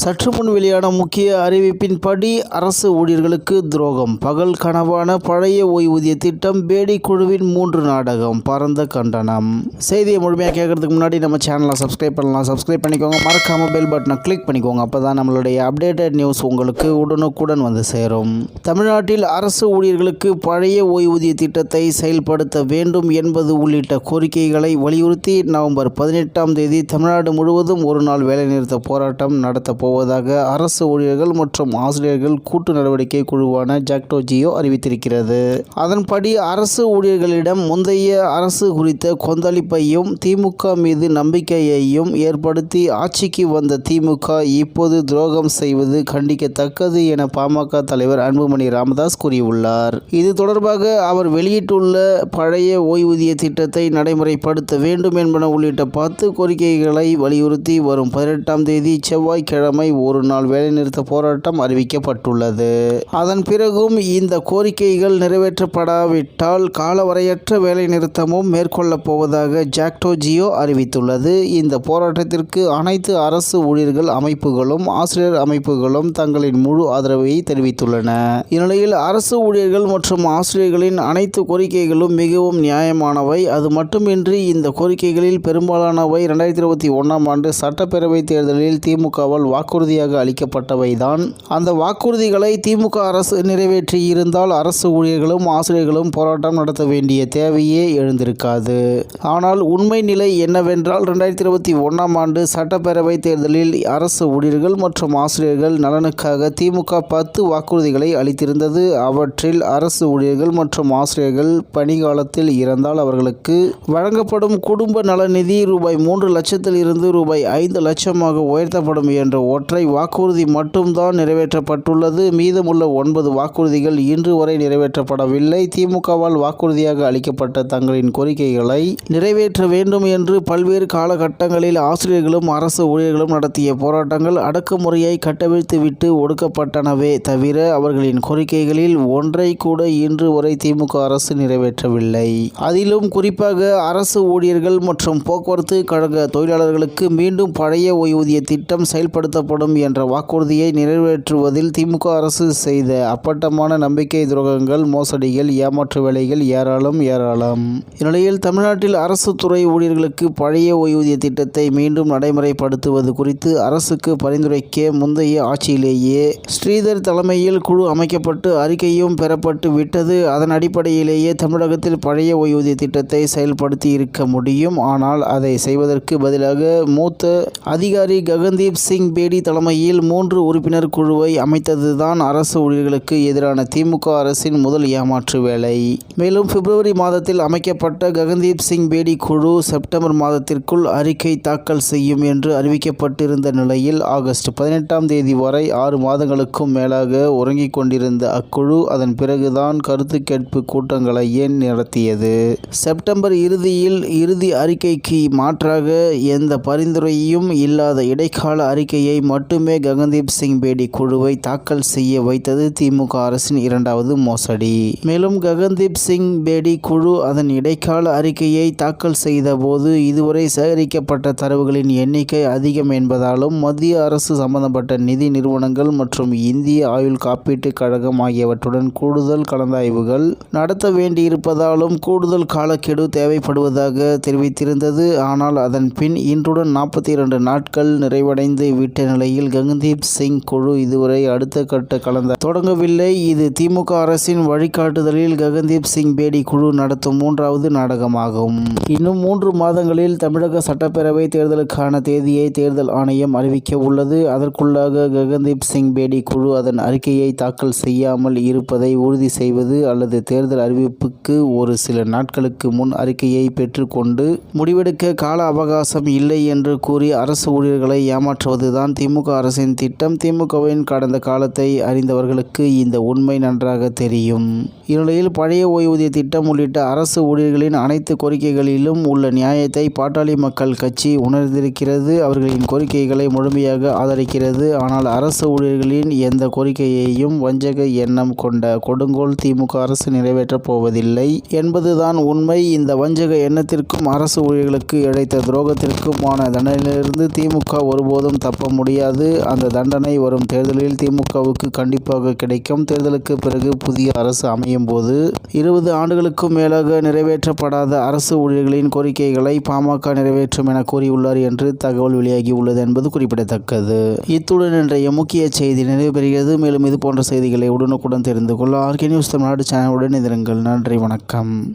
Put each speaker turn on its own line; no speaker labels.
சற்று முன் வெளியான முக்கிய அறிவிப்பின்படி அரசு ஊழியர்களுக்கு துரோகம். பகல் கனவான பழைய ஓய்வூதிய திட்டம் பேடி குழுவின் மூன்று நாடகம் பரந்த கண்டனம். செய்தியை முழுமையாக கேட்கறதுக்கு முன்னாடி நம்ம சேனலை சப்ஸ்கிரைப் பண்ணலாம். சப்ஸ்கிரைப் பண்ணிக்கோங்க. மறக்காம பெல் பட்டனை கிளிக் பண்ணிக்கோங்க. அப்போ தான் நம்மளுடைய அப்டேட்டட் நியூஸ் உங்களுக்கு உடனுக்குடன் வந்து சேரும். தமிழ்நாட்டில் அரசு ஊழியர்களுக்கு பழைய ஓய்வூதிய திட்டத்தை செயல்படுத்த வேண்டும் என்பது உள்ளிட்ட கோரிக்கைகளை வலியுறுத்தி நவம்பர் பதினெட்டாம் தேதி தமிழ்நாடு முழுவதும் ஒரு நாள் வேலைநிறுத்த போராட்டம் நடத்தப்போ போவதாக அரசு ஊழியர்கள் மற்றும் ஆசிரியர்கள் கூட்டு நடவடிக்கை குழுவான ஜாக்டோ ஜியோ அறிவித்திருக்கிறது. அதன்படி அரசு ஊழியர்களிடம் முந்தைய அரசு குறித்த கொந்தளிப்பையும் திமுக மீது நம்பிக்கையையும் ஏற்படுத்தி ஆட்சிக்கு வந்த திமுக இப்போது துரோகம் செய்வது கண்டிக்கத்தக்கது என பாமக தலைவர் அன்புமணி ராமதாஸ் கூறியுள்ளார். இது தொடர்பாக அவர் வெளியிட்டுள்ள பழைய ஓய்வூதிய திட்டத்தை நடைமுறைப்படுத்த வேண்டும் என்பன உள்ளிட்ட பத்து கோரிக்கைகளை வலியுறுத்தி வரும் பதினெட்டாம் தேதி செவ்வாய்க்கிழமை ஒரு நாள் வேலைநிறுத்த போராட்டம் அறிவிக்கப்பட்டுள்ளது. அதன் பிறகும் இந்த கோரிக்கைகள் நிறைவேற்றப்படாவிட்டால் காலவரையற்ற வேலைநிறுத்தமும் மேற்கொள்ளப் போவதாக ஜாக்டோ ஜியோ அறிவித்துள்ளது. இந்த போராட்டத்திற்கு அனைத்து அரசு ஊழியர்கள் அமைப்புகளும் ஆசிரியர் அமைப்புகளும் தங்களின் முழு ஆதரவை தெரிவித்துள்ளன. இந்நிலையில் அரசு ஊழியர்கள் மற்றும் ஆசிரியர்களின் அனைத்து கோரிக்கைகளும் மிகவும் நியாயமானவை. அது மட்டுமின்றி இந்த கோரிக்கைகளில் பெரும்பாலானவை இரண்டாயிரத்தி இருபத்தி ஒன்றாம் ஆண்டு சட்டப்பேரவைத் தேர்தலில் திமுகவால் வாக்குறுதியாக அளிக்கப்பட்டவைதான். அந்த வாக்குறுதிகளை திமுக அரசு நிறைவேற்றி இருந்தால் அரசு ஊழியர்களும் ஆசிரியர்களும் போராட்டம் நடத்த வேண்டிய தேவையே எழுந்திருக்காது. ஆனால் உண்மை நிலை என்னவென்றால் இரண்டாயிரத்தி இருபத்தி ஒன்றாம் ஆண்டு சட்டப்பேரவை தேர்தலில் அரசு ஊழியர்கள் மற்றும் ஆசிரியர்கள் நலனுக்காக திமுக பத்து வாக்குறுதிகளை அளித்திருந்தது. அவற்றில் அரசு ஊழியர்கள் மற்றும் ஆசிரியர்கள் பணிகாலத்தில் இறந்தால் அவர்களுக்கு வழங்கப்படும் குடும்ப நல நிதி ரூபாய் மூன்று லட்சத்தில் இருந்து ரூபாய் ஐந்து லட்சமாக உயர்த்தப்படும் என்ற ஒற்றை வாக்குறுதி மட்டும்தான் நிறைவேற்றப்பட்டுள்ளது. மீதமுள்ள ஒன்பது வாக்குறுதிகள் இன்று வரை நிறைவேற்றப்படவில்லை. திமுகவால் வாக்குறுதியாக அளிக்கப்பட்ட தங்களின் கோரிக்கைகளை நிறைவேற்ற வேண்டும் என்று பல்வேறு காலகட்டங்களில் ஆசிரியர்களும் அரசு ஊழியர்களும் நடத்திய போராட்டங்கள் அடக்குமுறையை கட்டவிழ்த்துவிட்டு ஒடுக்கப்பட்டனவே தவிர அவர்களின் கோரிக்கைகளில் ஒன்றை கூட இன்று வரை திமுக அரசு நிறைவேற்றவில்லை. அதிலும் குறிப்பாக அரசு ஊழியர்கள் மற்றும் போக்குவரத்து கழக தொழிலாளர்களுக்கு மீண்டும் பழைய ஓய்வூதிய திட்டம் செயல்படுத்த செயல்படுத்தப்படும் என்ற வாக்குறுதியை நிறைவேற்றுவதில் திமுக அரசு செய்த அப்பட்டமான நம்பிக்கை துரோகங்கள் மோசடிகள் ஏமாற்று வேலைகள் ஏராளம் ஏராளம். இந்நிலையில் தமிழ்நாட்டில் அரசு துறை ஊழியர்களுக்கு பழைய ஓய்வூதிய திட்டத்தை மீண்டும் நடைமுறைப்படுத்துவது குறித்து அரசுக்கு பரிந்துரைக்க முந்தைய ஆட்சியிலேயே ஸ்ரீதர் தலைமையில் குழு அமைக்கப்பட்டு அறிக்கையும் பெறப்பட்டு விட்டது. அதன் அடிப்படையிலேயே தமிழகத்தில் பழைய ஓய்வூதிய திட்டத்தை செயல்படுத்தி இருக்க முடியும். ஆனால் அதை செய்வதற்கு பதிலாக மூத்த அதிகாரி ககன்தீப் சிங் பேடி தலைமையில் மூன்று உறுப்பினர் குழுவை அமைத்ததுதான் அரசு ஊழியர்களுக்கு எதிரான திமுக அரசின் முதல் ஏமாற்று வேலை. மேலும் பிப்ரவரி மாதத்தில் அமைக்கப்பட்ட ககன்தீப் சிங் பேடி குழு செப்டம்பர் மாதத்திற்குள் அறிக்கை தாக்கல் செய்யும் என்று அறிவிக்கப்பட்டிருந்த நிலையில் ஆகஸ்ட் பதினெட்டாம் தேதி வரை ஆறு மாதங்களுக்கும் மேலாக உறங்கிக் கொண்டிருந்த அக்குழு அதன் பிறகுதான் கருத்து கேட்பு கூட்டங்களை ஏன் நடத்தியது? செப்டம்பர் இறுதியில் இறுதி அறிக்கைக்கு மாற்றாக எந்த பரிந்துரையும் இல்லாத இடைக்கால அறிக்கையை மட்டுமே ககன்தீப் சிங் பேடி குழுவை தாக்கல் செய்ய வைத்தது திமுக அரசின் இரண்டாவது மோசடி. மேலும் ககன்தீப் சிங் பேடி குழு அதன் இடைக்கால அறிக்கையை தாக்கல் செய்தபோது இதுவரை சேகரிக்கப்பட்ட தரவுகளின் எண்ணிக்கை அதிகம் என்பதாலும் மத்திய அரசு சம்பந்தப்பட்ட நிதி நிறுவனங்கள் மற்றும் இந்திய ஆயுள் காப்பீட்டுக் கழகம் ஆகியவற்றுடன் கூடுதல் கலந்தாய்வுகள் நடத்த வேண்டியிருப்பதாலும் கூடுதல் காலக்கெடு தேவைப்படுவதாக தெரிவித்திருந்தது. ஆனால் அதன் பின் இன்றுடன் நாற்பத்தி இரண்டு நாட்கள் நிறைவடைந்து விட்ட நிலையில் ககன்தீப் சிங் குழு இதுவரை அடுத்த கட்ட கலந்த தொடங்கவில்லை. இது திமுக அரசின் வழிகாட்டுதலில் ககன்தீப் சிங் பேடி குழு நடத்தும் மூன்றாவது நாடகமாகும். இன்னும் மூன்று மாதங்களில் தமிழக சட்டப்பேரவை தேர்தலுக்கான தேதியை தேர்தல் ஆணையம் அறிவிக்க உள்ளது. அதற்குள்ளாக ககன்தீப் சிங் பேடி குழு அதன் அறிக்கையை தாக்கல் செய்யாமல் இருப்பதை உறுதி செய்வது அல்லது தேர்தல் அறிவிப்புக்கு ஒரு சில நாட்களுக்கு முன் அறிக்கையை பெற்றுக்கொண்டு முடிவெடுக்க கால அவகாசம் இல்லை என்று கூறி அரசு ஊழியர்களை ஏமாற்றுவதுதான் திமுக அரசின் திட்டம் திமுகவின் கடந்த காலத்தை அறிந்தவர்களுக்கு இந்த உண்மை நன்றாக தெரியும். இந்நிலையில் பழைய ஓய்வூதிய திட்டம் உள்ளிட்ட அரசு ஊழியர்களின் அனைத்து கோரிக்கைகளிலும் உள்ள நியாயத்தை பாட்டாளி மக்கள் கட்சி உணர்ந்திருக்கிறது. அவர்களின் கோரிக்கைகளை முழுமையாக ஆதரிக்கிறது. ஆனால் அரசு ஊழியர்களின் எந்த கோரிக்கையையும் வஞ்சக எண்ணம் கொண்ட கொடுங்கோல் திமுக அரசு நிறைவேற்றப் போவதில்லை. என்பதுதான் உண்மை. இந்த வஞ்சக எண்ணத்திற்கும் அரசு ஊழியர்களுக்கு இழைத்த துரோகத்திற்குமான தண்டனையிலிருந்து திமுக ஒருபோதும் தப்ப முடியும் முடியாது. அந்த தண்டனை வரும் தேர்தலில் திமுகவுக்கு கண்டிப்பாக கிடைக்கும். தேர்தலுக்கு பிறகு புதிய அரசு அமையும் போது இருபது ஆண்டுகளுக்கும் மேலாக நிறைவேற்றப்படாத அரசு ஊழியர்களின் கோரிக்கைகளை பாமக நிறைவேற்றும் என கூறியுள்ளார் என்று தகவல் வெளியாகி உள்ளது என்பது குறிப்பிடத்தக்கது. இத்துடன் இன்றைய முக்கிய செய்தி நிறைவு பெறுகிறது. மேலும் இது போன்ற செய்திகளை உடனுக்குடன் தெரிந்து கொள்ள ஆர்கே நியூஸ் தமிழ்நாடு சேனலுடன் இருங்கள் நன்றி வணக்கம்.